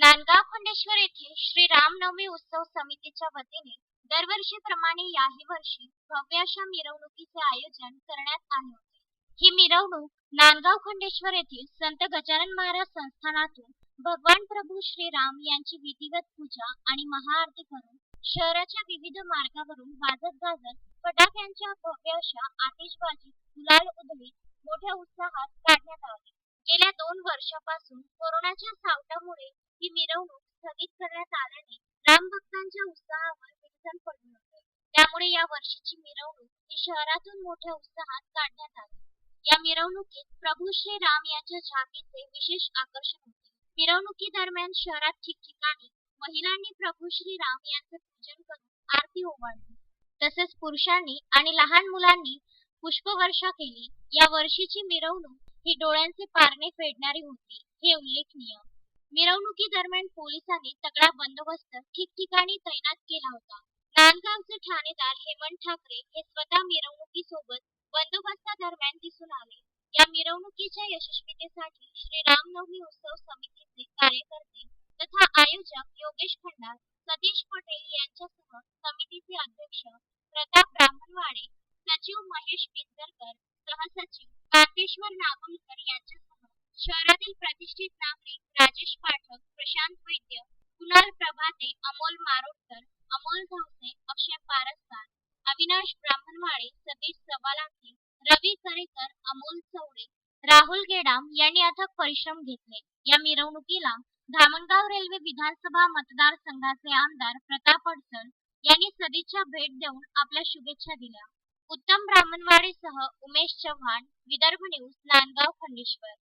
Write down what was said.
नांदगाव खंडेश्वर येथे श्री रामनवमी उत्सव समितीच्या वतीने दरवर्षीप्रमाणे याही वर्षी भव्य अशा मिरवणुकीचे आयोजन करण्यात आले होते. ही मिरवणूक नांदगाव खंडेश्वर येथील संत गजानन महाराज संस्थानातून भगवान प्रभू श्री राम यांची विधिवत पूजा आणि महाआरती करून शहराच्या विविध मार्गावरून वाजत गाजत फटाक्यांच्या भव्य अशा आतिषबाजी गुलाल उधळीत मोठ्या उत्साहात काढण्यात आली. गेल्या दोन वर्षापासून कोरोनाच्या सावटामुळे ही मिरवणूक स्थगित करण्यात आल्याने रामभक्तांच्या उत्साहावर विघ्न पडले होते. त्यामुळे या वर्षीची मिरवणूक ही शहरातून मोठ्या उत्साहात काढण्यात आली. या मिरवणुकीत प्रभू श्री राम यांच्या झाकीचे विशेष आकर्षण होते. मिरवणुकीदरम्यान शहरात ठिकठिकाणी महिलांनी प्रभू श्री राम यांचे पूजन करून आरती ओवाळली तसेच पुरुषांनी आणि लहान मुलांनी पुष्पवर्षा केली. या वर्षीची मिरवणूक ही डोळ्यांचे पारणे फेडणारी होती हे उल्लेखनीय. मिरवणुकीदरम्यान पोलिसांनी तगडा बंदोबस्त ठिकठिकाणी तैनात केला होता. नांदगावचे ठाणेदार हेमंत ठाकरे हे स्वतः मिरवणुकीसोबत बंदोबस्तादरम्यान दिसून आले. या मिरवणुकीच्या यशस्वीतेसाठी श्री रामनवमी उत्सव समितीचे कार्यकर्ते तथा आयोजक योगेश खंडार सतीश पटेल यांच्यासह समितीचे अध्यक्ष प्रताप ब्राह्मणवाडे सचिव महेश पिंजरकर सहसचिव कांतेश्वर नागोलकर यांच्यासह शहरातील प्रतिष्ठित नागरिक राजेश पाठक प्रशांत वैद्य कुणाल प्रभाते अमोल मारोटकर अमोल धावसे अक्षय पारसकर अविनाश ब्राह्मणवाळे सतीश सवालांकी रवी करेकर अमोल चौडे राहुल गेडाम यांनी अथक परिश्रम घेतले. या मिरवणुकीला धामणगाव रेल्वे विधानसभा मतदारसंघाचे आमदार प्रताप अडसर यांनी सदिच्छा भेट देऊन आपल्या शुभेच्छा दिल्या. उत्तम ब्राह्मणवाडीसह उमेश चव्हाण विदर्भ न्यूज नांदगाव खंडेश्वर.